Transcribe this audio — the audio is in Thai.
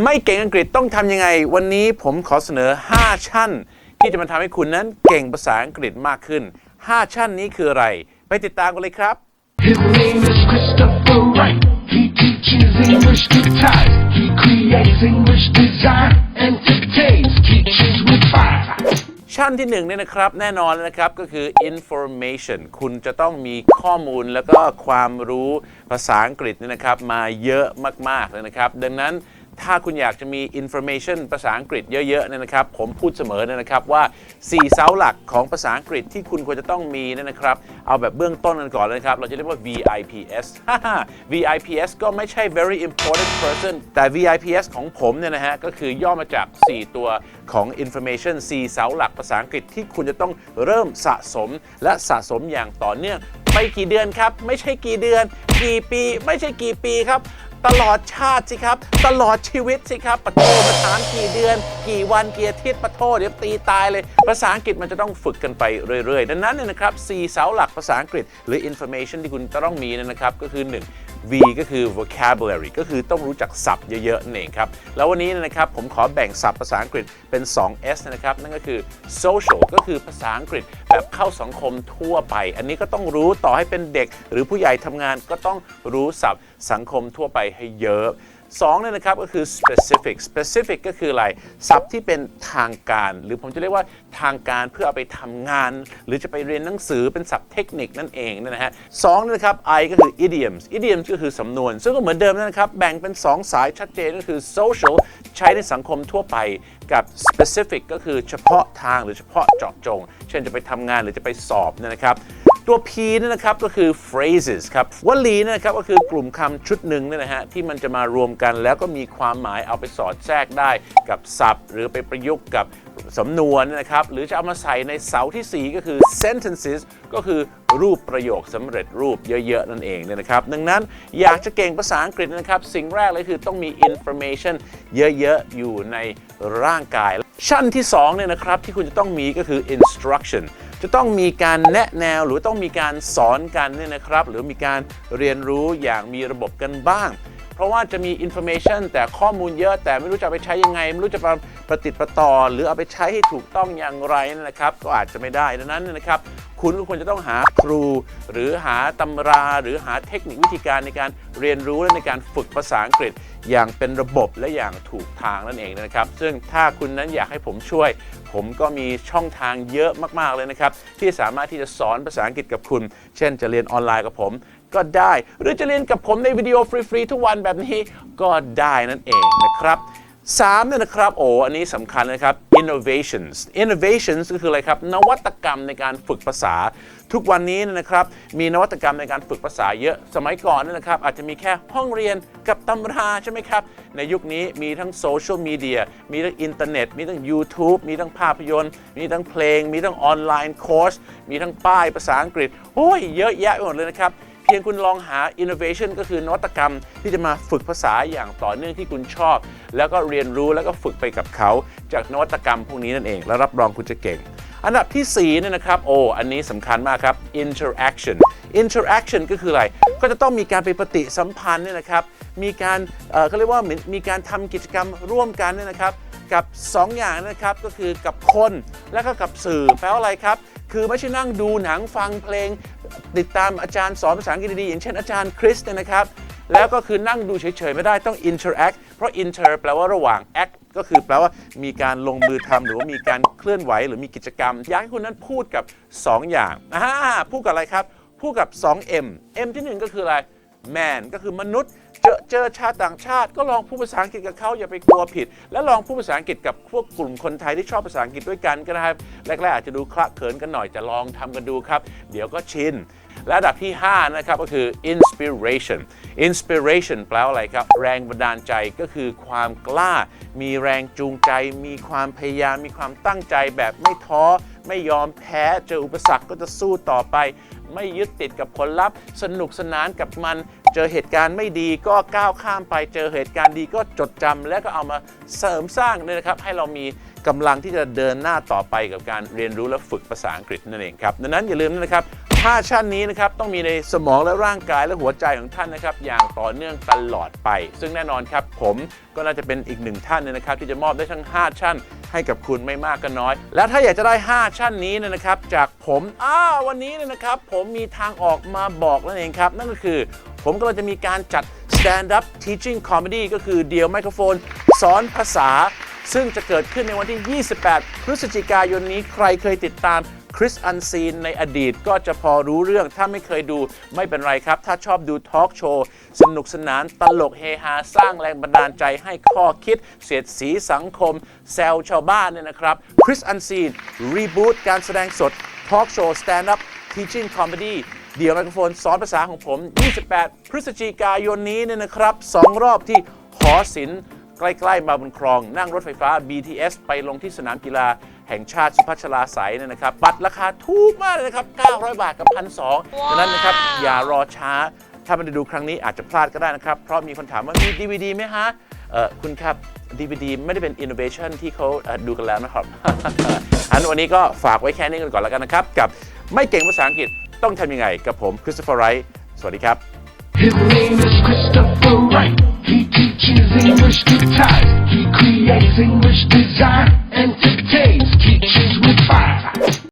ไม่เก่งอังกฤษต้องทำยังไง วันนี้ผมขอเสนอ 5 ชั้น ที่จะมาทำให้คุณนั้นเก่งภาษาอังกฤษมากขึ้น 5 ชั้นนี้คืออะไร ไปติดตามกันเลยครับ His name is Christopher Wright. He teaches English to type. He creates English design and entertains teachers with fire. ชั้นที่หนึ่งเนี่ยนะครับแน่นอนเลยนะครับก็คือ information คุณจะต้องมีข้อมูลแล้วก็ความรู้ภาษาอังกฤษเนี่ยนะครับมาเยอะมากๆเลยนะครับ ดังนั้น ถ้าคุณอยากจะมี information ภาษาอังกฤษเยอะๆเนี่ยนะครับ ผมพูดเสมอเนี่ยนะครับว่า 4 เสาหลักของภาษาอังกฤษที่คุณควรจะต้องมีเนี่ยนะครับ เอาแบบเบื้องต้นกันก่อนเลยนะครับ เราจะเรียกว่า VIPS VIPS ก็ไม่ใช่ very important person แต่ VIPS ของผมเนี่ยนะฮะ ก็คือย่อมาจาก 4 ตัวของ information 4 เสาหลักภาษาอังกฤษที่คุณจะต้องเริ่มสะสมและสะสมอย่างต่อเนื่องไปกี่เดือนครับ ไม่ใช่กี่เดือน กี่ปี ไม่ใช่กี่ปีครับ ตลอดชาติสิครับ ตลอดชีวิตสิครับปะโทมาถามกี่เดือน กี่วันกี่อาทิตย์ปะโทเดี๋ยวตีตายเลย ภาษาอังกฤษมันจะต้องฝึกกันไปเรื่อยๆ ดังนั้นเนี่ยนะครับสี่เสาหลักภาษาอังกฤษ หรือ information ที่คุณจะต้องมีนยนะครับก็คือ 1 V ก็คือ vocabulary ก็คือต้องรู้จักศัพท์เยอะๆนั่นเองครับ แล้ววันนี้นยนะครับผมขอแบ่งศัพท์ภาษาอังกฤษเป็น 2 S นะครับ นั่นก็คือ social ก็คือภาษาอังกฤษแบบเข้าสังคมทั่วไป อันนี้ก็ต้องรู้ต่อให้เป็นเด็ก หรือผู้ใหญ่ทำงานก็ต้องรู้ศัพท์สังคมทั่วไปให้เยอะ สองเนี่ยนะครับก็คือ specific specific ก็คืออะไรศัพท์ที่เป็นทางการ หรือผมจะเรียกว่าทางการเพื่อเอาไปทำงาน หรือจะไปเรียนหนังสือเป็นศัพท์เทคนิคนั่นเองนะฮะสองเนี่ยนะครับ I ก็คือ idioms idioms ก็คือสำนวน ซึ่งก็เหมือนเดิมนะครับแบ่งเป็น 2 สายชัดเจนก็คือ social ใช้ในสังคมทั่วไปกับ specific ก็คือเฉพาะทางหรือเฉพาะเจาะจง เช่นจะไปทำงานหรือจะไปสอบนะครับ ตัว P เนยนะครับก็คือ phrases ครับวลีเนยนะครับก็คือกลุ่มคำชุดหนึ่งเนี่ยนะฮะที่มันจะมารวมกันแล้วก็มีความหมายเอาไปสอดแทรกได้กับศัพท์ หรือไปประยุกต์กับสำนวนนะครับหรือจะเอามาใส่ในเสาที่ 4 ก็คือ sentences ก็คือรูปประโยคสำเร็จรูปเยอะ ๆ นั่นเองเนี่ยนะครับ ดังนั้นอยากจะเก่งภาษาอังกฤษนะครับ สิ่งแรกเลยคือต้องมี information เยอะ ๆ อยู่ในร่างกาย ชั้นที่2เนี่ยนะครับที่คุณจะต้องมีก็คือ instruction จะต้องมีการแนะแนวหรือต้องมีการสอนกันเนี่ยนะครับ หรือมีการเรียนรู้อย่างมีระบบกันบ้าง เพราะว่าจะมี information แต่ข้อมูลเยอะแต่ไม่รู้จะเอาไปใช้ยังไง ไม่รู้จะประประติดประต่อ หรือเอาไปใช้ให้ถูกต้องอย่างไรนะครับ ก็อาจจะไม่ได้ดังนั้นนะครับ คุณก็ควรจะต้องหาครู หรือหาตำราหรือหาเทคนิควิธีการในการเรียนรู้และในการฝึกภาษาอังกฤษ อย่างเป็นระบบและอย่างถูกทางนั่นเองนะครับ ซึ่งถ้าคุณนั้นอยากให้ผมช่วย ผมก็มีช่องทางเยอะมากๆเลยนะครับ ที่สามารถที่จะสอนภาษาอังกฤษกับคุณ เช่น จะเรียนออนไลน์กับผมก็ได้ หรือจะเรียนกับผมในวิดีโอฟรีๆทุกวันแบบนี้ก็ได้นั่นเองนะครับ สามเนี่ยนะครับโอ้อันนี้สำคัญนะครับ innovations innovations ก็คืออะไรครับ นวัตกรรมในการฝึกภาษา ทุกวันนี้นะครับมีนวัตกรรมในการฝึกภาษาเยอะสมัยก่อนเนยนะครับ อาจจะมีแค่ห้องเรียนกับตำราใช่ไหมครับ ในยุคนี้มีทั้งโซเชียลมีเดียมีทั้งอินเทอร์เน็ต มีทั้ง YouTube มีทั้งภาพยนตร์ มีทั้งเพลง มีทั้งออนไลน์คอร์สมีทั้งป้ายภาษาอังกฤษโอ้ยเยอะแยะไปหมดเลยนะครับ พียงคุณลองหา innovation ก็คือนวัตกรรมที่จะมาฝึกภาษาอย่างต่อเนื่องที่คุณชอบ แล้วก็เรียนรู้แล้วก็ฝึกไปกับเขา จากนวัตกรรมพวกนี้นั่นเอง แล้วรับรองคุณจะเก่ง อันดับที่4เนี่ยนะครับ โอ้ อันนี้สำคัญมากครับ interaction interaction ก็คืออะไร ก็จะต้องมีการไปปฏิสัมพันธ์เนี่ยนะครับ มีการเออเขาเรียกว่าม,มีการทำกิจกรรมร่วมกันเนี่ยนะครับ กับ 2 อย่างนะครับ ก็คือกับคนและก็กับสื่อ แปลว่าอะไรครับ คือไม่ใช่นั่งดูหนังฟังเพลง ติดตามอาจารย์สอนภาษาอังกฤษดีๆอย่างเช่นอาจารย์คริสเนี่ยนะครับ แล้วก็คือนั่งดูเฉยๆไม่ได้ต้อง interact เพราะ inter แปลว่าระหว่าง act ก็คือแปลว่ามีการลงมือทำหรือว่ามีการเคลื่อนไหวหรือมีกิจกรรม อยากให้คุณนั้นพูดกับ 2 อย่างอ่าพูดกับอะไรครับ พูดกับ 2M M ที่ 1 ก็คืออะไร man ก็คือมนุษย์ เจอชาติต่างชาติ ก็ลองพูดภาษาอังกฤษกับเขาอย่าไปกลัวผิด และลองพูดภาษาอังกฤษกับพวกกลุ่มคนไทยที่ชอบภาษาอังกฤษด้วยกันก็ได้ครับแรกๆอาจจะดูคละเขินกันหน่อยจะลองทำกันดูครับ เดี๋ยวก็ชิน และอันดับที่ 5 นะครับก็คือ inspiration inspiration แปลว่าอะไรครับ แรงบันดาลใจก็คือความกล้า มีแรงจูงใจ มีความพยายาม มีความตั้งใจแบบไม่ท้อ ไม่ยอมแพ้เจออุปสรรคก็จะสู้ต่อไป ไม่ยึดติดกับผลลัพธ์ สนุกสนานกับมัน เจอเหตุการณ์ไม่ดีก็ก้าวข้ามไป เจอเหตุการณ์ดีก็จดจำและก็เอามาเสริมสร้างเนี่ยนะครับ ให้เรามีกำลังที่จะเดินหน้าต่อไปกับการเรียนรู้และฝึกภาษาอังกฤษนั่นเองครับ ดังนั้นอย่าลืมนะครับ 5 ชั้นนี้นะครับต้องมีในสมองและร่างกายและหัวใจของท่านนะครับอย่างต่อเนื่องตลอดไป ซึ่งแน่นอนครับผมก็น่าจะเป็นอีกหนึ่งท่านเนยนะครับที่จะมอบได้ทั้ง 5 ชั้นให้กับคุณไม่มากก็น้อย แล้วถ้าอยากจะได้ 5 ชั้นนี้เนยนะครับ จากผมอ้าวันนี้เนี่ยนะครับ ผมมีทางออกมาบอกนั่นเองครับ นั่นก็คือ ผมกำลังจะมีการจัด stand up teaching comedy ก็คือเดียวไมโครโฟน สอนภาษา ซึ่งจะเกิดขึ้นในวันที่ 28 พฤศจิกายนนี้ใครเคยติดตาม คริสอันซีนในอดีตก็จะพอรู้เรื่องถ้าไม่เคยดูไม่เป็นไรครับ ถ้าชอบดูทอล์กโชว์ สนุกสนานตลกเฮฮา สร้างแรงบันดาลใจให้ข้อคิด เสียดสีสังคม แซวชาวบ้านเนี่ยนะครับคริสอันซีนรีบูตการแสดงสดทอล์กโชว์สแตนด์อัพ teaching comedy เดี๋ยวไมโครโฟนสอนภาษาของผม 28 พฤศจิกายนนี้เนี่ยนะครับสองรอบที่หอศิลป์ใกล้ ๆ มาบนคลอง นั่งรถไฟฟ้า BTS ไปลงที่สนามกีฬา แห่งชาติสุพัชลาไสยเนี่ยนะครับบัตรราคาถูกมากเลยนะครับ 900 บาทกับ1,200ดังนั้นนะครับอย่ารอช้า ถ้าไม่ได้ดูครั้งนี้อาจจะพลาดก็ได้นะครับ เพราะมีคนถามว่ามี DVD ไหมฮะเออคุณครับ DVD ไม่ได้เป็น innovation ที่เขาเอ่อดูกันแล้วนะครับ อันวันนี้ก็ฝากไว้แค่นี้กันก่อนแล้วกันนะครับ กับไม่เก่งภาษาอังกฤษต้องทำยังไง กับผมคริสโตเฟอร์ไรท์สวัสดีครับ His name is Christopher Wright. He teaches English to type. He creates English design and dictates. Teaches with fire.